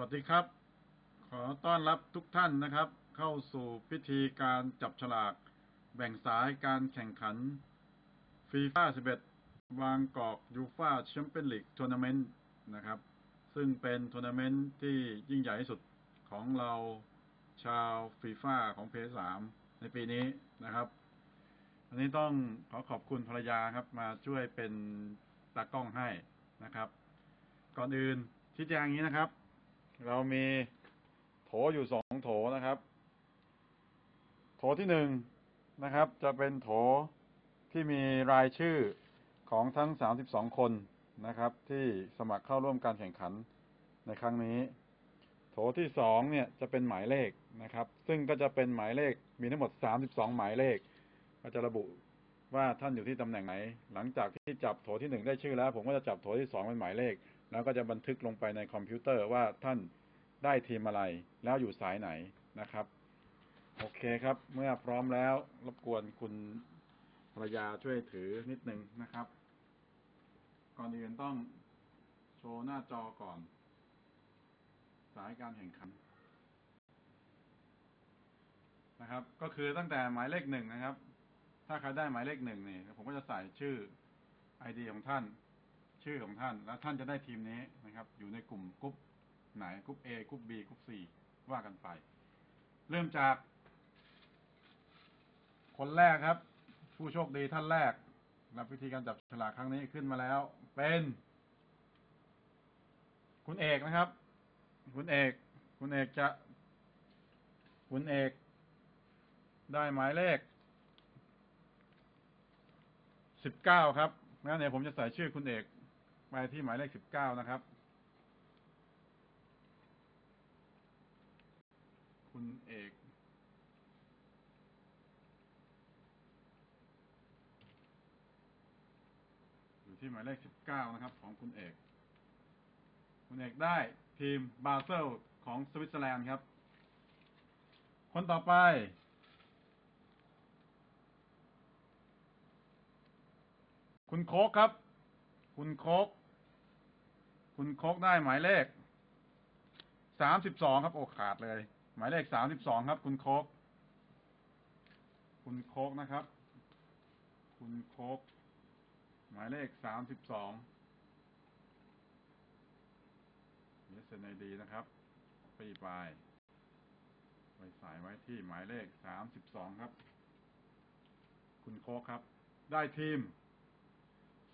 วัสดีครับ ขอต้อนรับทุกท่านนะครับ เข้าสู่พิธีการจับฉลาก แบ่งสายการแข่งขันฟีฟ่า11 วางกอกยูฟ่าแชมเปี้ยนลีกทัวร์นาเมนต์นะครับ ซึ่งเป็นทัวร์นาเมนต์ที่ยิ่งใหญ่ที่สุดของเราชาวฟีฟ่าของเพสามในปีนี้นะครับ อันนี้ต้องขอขอบคุณภรรยาครับมาช่วยเป็นตากล้องให้นะครับ ก่อนอื่นชี้แจงอย่างนี้นะครับ เรามีโถอยู่สองโถนะครับ โถที่หนึ่งนะครับ จะเป็นโถที่มีรายชื่อของทั้งสามสิบสองคนนะครับ ที่สมัครเข้าร่วมการแข่งขันในครั้งนี้ โถที่สองเนี่ยจะเป็นหมายเลขนะครับ ซึ่งก็จะเป็นหมายเลขมีทั้งหมดสามสิบสองหมายเลข ก็จะระบุว่าท่านอยู่ที่ตำแหน่งไหน หลังจากที่จับโถที่หนึ่งได้ชื่อแล้ว ผมก็จะจับโถที่สองเป็นหมายเลข แล้วก็จะบันทึกลงไปในคอมพิวเตอร์ว่าท่านได้ทีมอะไร แล้วอยู่สายไหนนะครับ โอเคครับ เมื่อพร้อมแล้วรบกวนคุณภรรยาช่วยถือนิดนึงนะครับ ก่อนอื่นต้องโชว์หน้าจอก่อน สายการแข่งขันนะครับ ก็คือตั้งแต่หมายเลขหนึ่งนะครับ ถ้าใครได้หมายเลขหนึ่งนี่ผมก็จะใส่ชื่อไอดีของท่าน ชื่อของท่าน แล้วท่านจะได้ทีมนี้นะครับ อยู่ในกลุ่มกรุ๊ปไหนกรุ๊ป A กรุ๊ป B กรุ๊ป C ว่ากันไป เริ่มจาก คนแรกครับ ผู้โชคดีท่านแรกรับวิธีการจับฉลากครั้งนี้ขึ้นมาแล้ว เป็น คุณเอกนะครับ คุณเอก คุณเอกจะ คุณเอก ได้หมายเลขสิบเก้าครับงั้นเดี๋ยวผมจะใส่ชื่อคุณเอก ไปที่หมายเลขสิบเก้านะครับ คุณเอกอยู่ที่หมายเลขสิบเก้านะครับ ของคุณเอก คุณเอกได้ทีมบาเซลของสวิตเซอร์แลนด์ครับ คนต่อไป คุณโคกครับ คุณโคก คุณโคกได้หมายเลขสามสิบสองครับโอ้ขาดเลย หมายเลขสามสิบสองครับ คุณโคกคุณโคกนะครับ คุณโคกหมายเลขสามสิบสองเยสเนดีนะครับปีปลายไปใส่ไว้ที่หมายเลขสามสิบสองครับ คุณโคกครับ ได้ทีม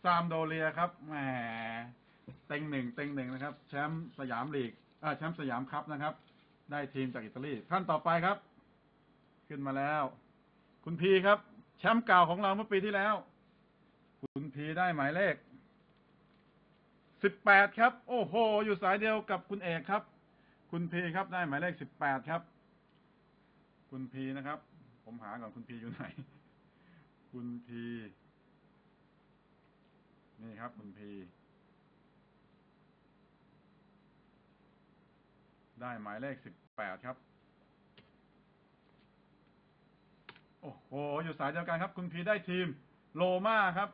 ซามโดเรียครับแหม เต็งหนึ่งเต็งหนึ่งนะครับ แชมป์สยามลีกอ่าแชมป์สยามคัพนะครับ ได้ทีมจากอิตาลีท่านต่อไปครับ ขึ้นมาแล้ว คุณพีครับ แชมป์เก่าของเราเมื่อปีที่แล้ว คุณพีได้หมายเลขสิบแปดครับ โอ้โห อยู่สายเดียวกับคุณเอกครับ คุณพีครับได้หมายเลขสิบแปดครับ คุณพีนะครับ ผมหาก่อนคุณพีอยู่ไหน คุณพีนี่ครับ คุณพี ได้หมายเลขสิบแปดครับ โอ้โห อยู่สายเดียวกันครับ คุณพีได้ทีมโลมาครับ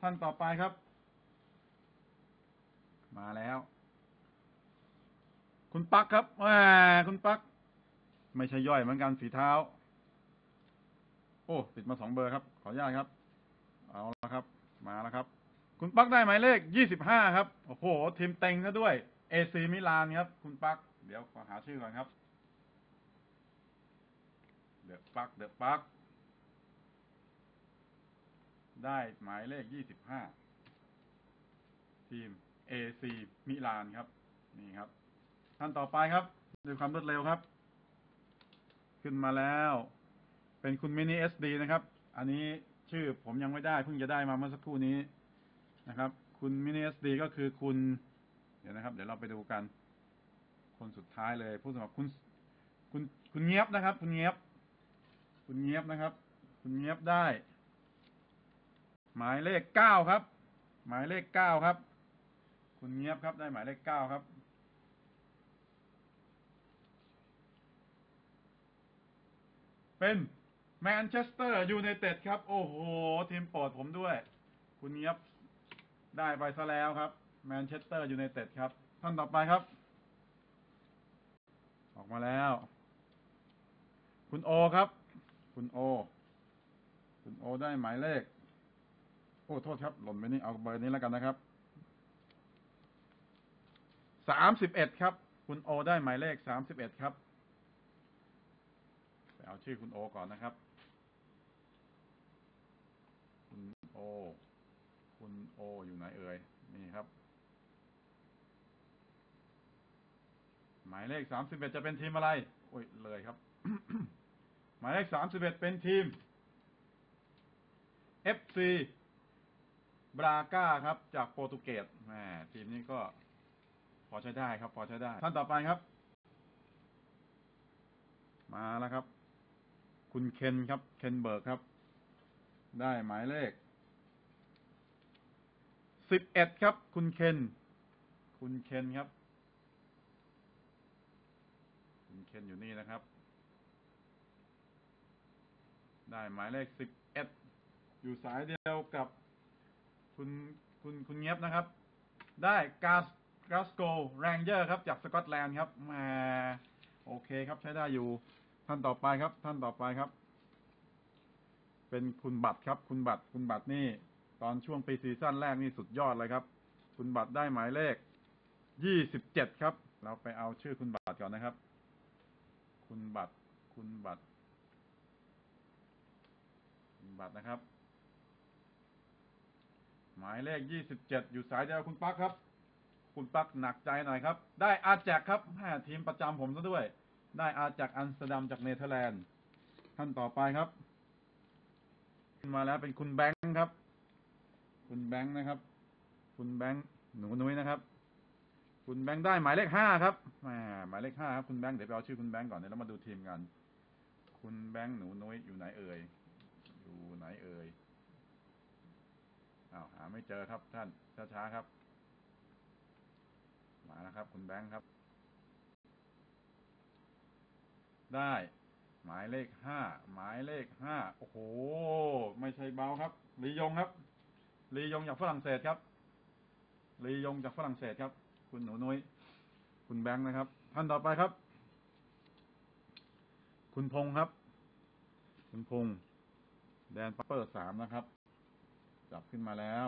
ท่านต่อไปครับ มาแล้ว คุณปักครับแหมคุณปัก ไม่ใช่ย่อยเหมือนกันฝีเท้า โอ้ ติดมาสองเบอร์ครับ ขออนุญาตครับ เอาละครับ มาแล้วครับ คุณปักได้หมายเลขยี่สิบห้าครับ โอ้โห ทีมเต็งซะด้วย เอซีมิลานครับ คุณปักเดี๋ยวขอหาชื่อก่อนครับ เดอะปักเดอะปักได้หมายเลขยี่สิบห้าทีมเอซีมิลานครับ นี่ครับ ท่านต่อไปครับด้วยความรวดเร็วครับ ขึ้นมาแล้ว เป็นคุณมินิเอสดีนะครับ อันนี้ชื่อผมยังไม่ได้ เพิ่งจะได้มาเมื่อสักครู่นี้นะครับ คุณมินิเอสดีก็คือคุณ เดี๋ยวนะครับ เดี๋ยวเราไปดูกัน คนสุดท้ายเลย ผู้สมัครคุณ คุณคุณเงียบนะครับ คุณเงียบ คุณเงียบนะครับ คุณเงียบได้ หมายเลขเก้าครับ หมายเลขเก้าครับ คุณเงียบครับ ได้หมายเลขเก้าครับเป็นแมนเชสเตอร์ยูไนเต็ดครับ โอ้โห ทีมโปรดผมด้วย คุณเงียบได้ไปซะแล้วครับ แมนเชสเตอร์ยูไนเต็ดครับ ท่านต่อไปครับ ออกมาแล้ว คุณโอครับ คุณโอ คุณโอได้หมายเลข โอ้โทษครับ หล่นไปนี่เอาเบอร์นี้แล้วกันนะครับสามสิบเอ็ดครับ คุณโอได้หมายเลขสามสิบเอ็ดครับไปเอาชื่อคุณโอก่อนนะครับ คุณโอ คุณโออยู่ไหนเอ่ยนี่ครับ หมายเลขสามสิบเอ็ดจะเป็นทีมอะไรโอ้ยเลยครับ หมายเลขสามสิบเอ็ดเป็นทีม FC บราก้าครับ จากโปรตุเกสแหมทีมนี้ก็ พอใช้ได้ครับ พอใช้ได้ ท่านต่อไปครับ มาแล้วครับ คุณเคนครับ เคนเบิร์กครับ ได้หมายเลขสิบเอ็ดครับ คุณเคน คุณเคนครับ คุณ เคนอยู่นี่นะครับ ได้หมายเลขสิบเอ็ดอยู่สายเดียวกับคุณคุณคุณเงียบนะครับ ได้กาสกาสโกแรงเจอร์ครับ จากสกอตแลนด์ครับแหมาโอเคครับใช้ได้อยู่ ท่านต่อไปครับ ท่านต่อไปครับ เป็นคุณบัตรครับ คุณบัตรคุณบัตรนี่ ตอนช่วงปีซีซั่นแรกนี่สุดยอดเลยครับ คุณบัตรได้หมายเลขยี่สิบเจ็ดครับ เราไปเอาชื่อคุณบัตรก่อนนะครับ คุณบัตร คุณบัตร คุณบัตรนะครับ หมายเลขยี่สิบเจ็ดอยู่สายเดียวคุณปักครับ คุณปักหนักใจหน่อยครับ ได้อาแจกครับแม่ทีมประจำผมซะด้วย ได้อาจากอัมสเตอร์ดัมจากเนเธอร์แลนด์ท่านต่อไปครับขึ้นมาแล้วเป็นคุณแบงค์ครับ คุณแบงค์นะครับ คุณแบงค์หนูนุ้ยนะครับ คุณแบงค์ได้หมายเลขห้าครับแหมหมายเลขห้าครับคุณแบงค์เดี๋ยวไปเอาชื่อคุณแบงค์ก่อนเดี๋ยวเรามาดูทีมกัน คุณแบงค์หนูนุ้ยอยู่ไหนเอ่ย อยู่ไหนเอ่ยอ้าวหาไม่เจอครับท่านช้าๆครับ มาแล้วครับ คุณแบงค์ครับ ได้ หมายเลขห้าหมายเลขห้าโอ้โห ไม่ใช่เบาครับลียงครับลียงจากฝรั่งเศสครับลียงจากฝรั่งเศสครับ คุณหนูนุ้ยคุณแบงค์นะครับ ท่านต่อไปครับ คุณพงษ์ครับ คุณพงษ์แดนปัปเปอร์สามนะครับ จับขึ้นมาแล้ว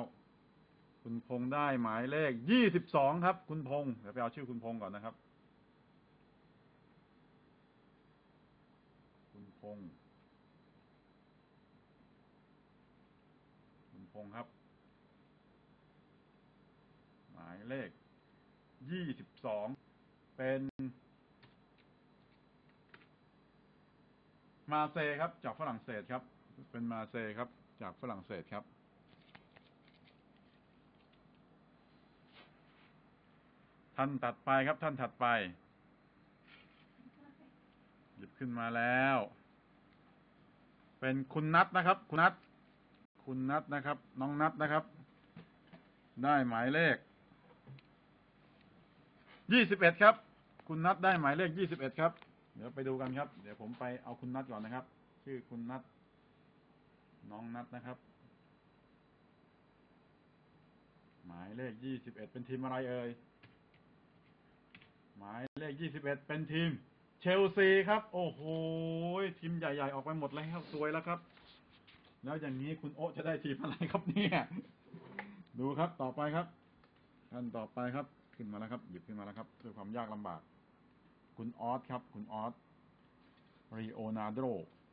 คุณพงษ์ได้หมายเลขยี่สิบสองครับ คุณพงษ์เดี๋ยวไปเอาชื่อคุณพงษ์ก่อนนะครับ คุณพงษ์คุณพงษ์ครับ หมายเลข ยี่สิบสองเป็นมาเซครับ จากฝรั่งเศสครับ เป็นมาเซครับ จากฝรั่งเศสครับท่านถัดไปครับ ท่านถัดไป หยิบขึ้นมาแล้ว เป็นคุณนัทนะครับ คุณนัทคุณนัทนะครับ น้องนัทนะครับ ได้หมายเลข ยี่สิบเอ็ดครับ คุณนัทได้หมายเลขยี่สิบเอ็ดครับ เดี๋ยวไปดูกันครับ เดี๋ยวผมไปเอาคุณนัทก่อนนะครับ ชื่อคุณนัทน้องนัทนะครับ หมายเลขยี่สิบเอ็ดเป็นทีมอะไรเอ่ยหมายเลขยี่สิบเอ็ดเป็นทีม เชลซีครับ โอ้โหทีมใหญ่ๆ ออกไปหมดแล้วสวยแล้วครับ แล้วอย่างนี้คุณโอจะได้ทีมอะไรครับเนี่ย ดูครับต่อไปครับท่านต่อไปครับ ขึ้นมาแล้วครับ หยิบขึ้นมาแล้วครับด้วยความยากลำบาก คุณออสครับ คุณออสรีโอนาโด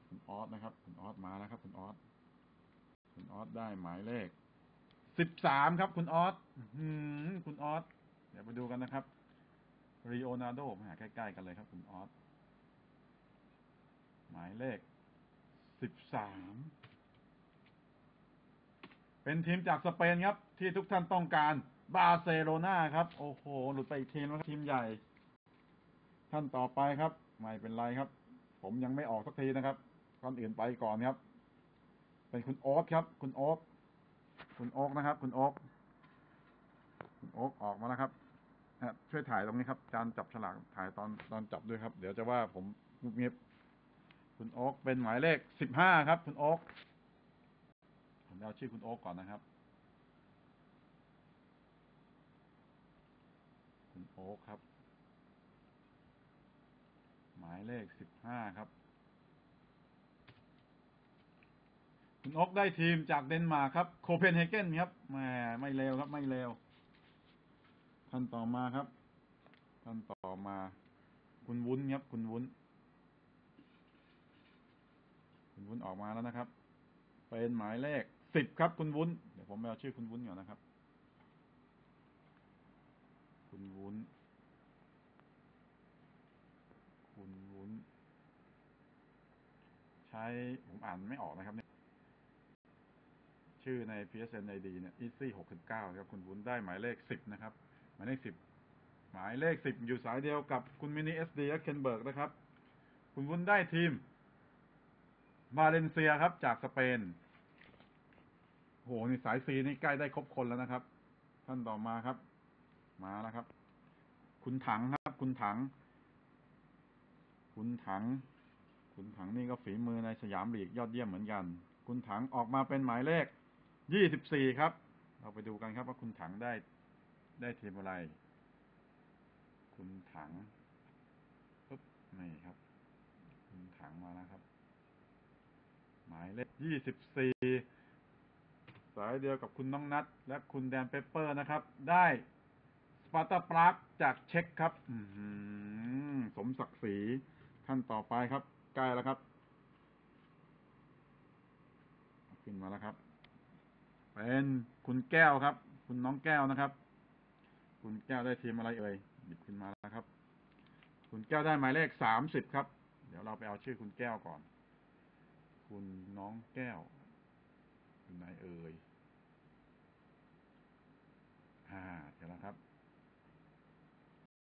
คุณออสนะครับ คุณออสมาแล้วครับ คุณออสคุณออสได้หมายเลขสิบสามครับ คุณออสคุณออสเดี๋ยวไปดูกันนะครับรีโอนาโดมาหาใกล้ๆกันเลยครับ คุณออสหมายเลขสิบสามเป็นทีมจากสเปนครับ ที่ทุกท่านต้องการ บาร์เซโลนาครับ โอ้โห หลุดไปอีกทีมแล้วทีมใหญ่ ท่านต่อไปครับ ไม่เป็นไรครับ ผมยังไม่ออกสักทีนะครับก่อนอื่นไปก่อนครับ เป็นคุณโอ๊ตครับ คุณโอ๊ตคุณโอ๊กนะครับ คุณโอ๊กคุณโอ๊กออกมาแล้วครับฮะช่วยถ่ายตรงนี้ครับจานจับฉลากถ่ายตอนตอนจับด้วยครับ เดี๋ยวจะว่าผมเงียบคุณโอ๊กเป็นหมายเลขสิบห้าครับ คุณโอ๊กผมเอาชื่อคุณโอ๊กก่อนนะครับ คุณโอ๊กครับ หมายเลขสิบห้าครับ คุณอกได้ทีมจากเดนมาร์กครับ โคเปนเฮเกนครับแหมไม่เลวครับ ไม่เลวท่านต่อมาครับท่านต่อมา คุณวุ้นครับ คุณวุ้น คุณวุ้นออกมาแล้วนะครับ เป็นหมายเลขสิบครับ คุณวุ้น เดี๋ยวผมไปเอาชื่อคุณวุ้นก่อนนะครับ คุณ วุ้น คุณวุ้น ใช้ผมอ่านไม่ออกนะครับเนี่ยชื่อใน PSN ID เนี่ย easy หกสิบเก้าครับ คุณวุ้นได้หมายเลขสิบนะครับ หมายเลขสิบหมายเลขสิบอยู่สายเดียวกับคุณมินิเอสดีและเคนเบิร์กนะครับ คุณวุ้นได้ทีม มาเลนเซียครับ จากสเปนโหนี่สายซีนี่ใกล้ได้ครบคนแล้วนะครับ ท่านต่อมาครับ มาแล้วครับ คุณถังครับ คุณถัง คุณถัง คุณถังนี่ก็ฝีมือในสยามลีกยอดเยี่ยมเหมือนกัน คุณถังออกมาเป็นหมายเลขยี่สิบสี่ครับ เราไปดูกันครับว่าคุณถังได้ได้ทีมอะไร คุณถังปึ๊บนี่ครับ คุณถังมาแล้วครับ หมายเลขยี่สิบสี่สายเดียวกับคุณน้องนัทและคุณแดนเปเปอร์นะครับ ได้ สปาร์ตาปรากจากเช็คครับอืสมศักดิ์ศรีท่านต่อไปครับ ใกล้แล้วครับ ขึ้นมาแล้วครับ เป็นคุณแก้วครับ คุณน้องแก้วนะครับ คุณแก้วได้ทีมอะไรเอ่ยหยิบขึ้นมาแล้วครับ คุณแก้วได้หมายเลขสามสิบครับ เดี๋ยวเราไปเอาชื่อคุณแก้วก่อน คุณน้องแก้วอยู่ไหนเอ่ย